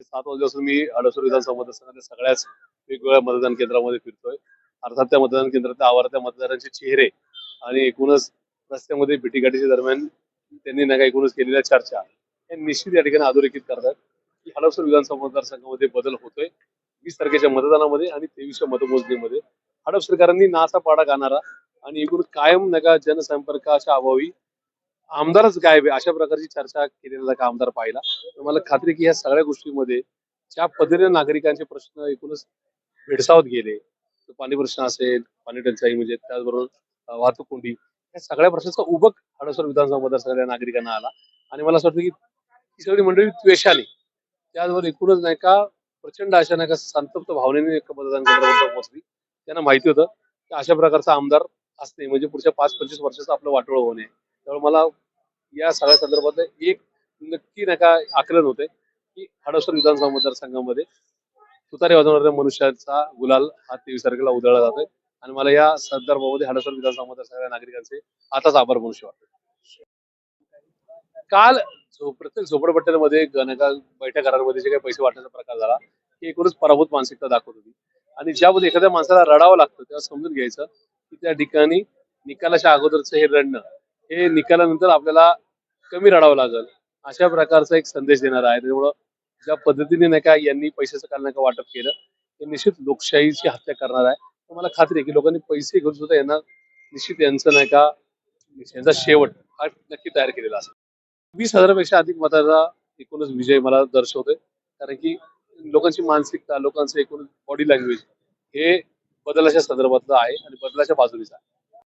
सात वाजल्यापासून मी हडसर विधानसभा मतदारसंघाच्या सगळ्याच वेगवेगळ्या मतदान केंद्रामध्ये फिरतोय. अर्थात त्या मतदान केंद्रातल्या आवडत्या मतदारांचे चेहरे आणि एकूणच रस्त्यामध्ये भेटीगाठीच्या दरम्यान त्यांनी नका एकूणच केलेल्या चर्चा हे निश्चित या ठिकाणी अधोरेखित करतात की हडपसर विधानसभा मतदारसंघामध्ये बदल होतोय वीस तारखेच्या मतदानामध्ये आणि तेवीसच्या मतमोजणीमध्ये. हडप सरकारांनी नासा पाडा गाणारा आणि एकूण कायम नका जनसंपर्काच्या अभावी आमदारच गायब आहे. अशा प्रकारची चर्चा केलेला का आमदार पाहिला तर मला खात्री की ह्या सगळ्या गोष्टीमध्ये ज्या पद्धतीने नागरिकांचे प्रश्न एकूणच भेडसावत गेले पाणी प्रश्न असेल पाणी टंचाई म्हणजे त्याचबरोबर वाहतूक कोंडी या सगळ्या प्रश्नाचा उभक हडसर विधानसभा सगळ्या नागरिकांना आला. आणि मला असं वाटतं की ही सगळी मंडळी द्वेषाने त्याचबरोबर एकूणच नाही का प्रचंड अशा नाही का संतप्त भावनेने मतदान केंद्रावर पोहोचली त्यांना माहिती होतं की अशा प्रकारचा आमदार असणे म्हणजे पुढच्या पाच पंचवीस वर्षाचं आपलं वाटोळ होणे त्यामुळे मला या सगळ्या संदर्भात एक नक्की नाही का आकलन होते की हडसर विधानसभा मतदारसंघामध्ये तुतारी वाजवणाऱ्या मनुष्याचा गुलाल हा तेवीस तारखेला उधळला जातोय. आणि मला या संदर्भामध्ये हडसर विधानसभा मतदारसंघाच्या नागरिकांचे आताच आभार मनुष्य वाटतो काल प्रत्येक झोपडपट्ट्यांमध्ये ग- बैठक बैठ्या घरांमध्ये जे काही पैसे वाटण्याचा प्रकार झाला ही एकूणच पराभूत मानसिकता दाखवत होती. आणि ज्यामध्ये एखाद्या माणसाला रडावं लागतं तेव्हा समजून घ्यायचं की त्या ठिकाणी निकालाच्या अगोदरचं हे रडणं हे निकालानंतर आपल्याला कमी रडावं लागेल. अशा प्रकारचा एक संदेश देणार आहे त्यामुळं ज्या पद्धतीने नाही का यांनी पैशाचं काल नाही का वाटप केलं हे निश्चित लोकशाहीची हत्या करणार आहे. मला खात्री आहे की लोकांनी पैसे घेऊन सुद्धा यांना निश्चित यांचं नाही का यांचा शेवट हा नक्की तयार केलेला असेल. वीस हजारापेक्षा अधिक मताचा एकूणच विजय मला दर्शवतोय. कारण की लोकांची मानसिकता लोकांचं एकूण बॉडी लँग्वेज हे बदलाच्या संदर्भातलं आहे आणि बदलाच्या बाजूनीच आहे.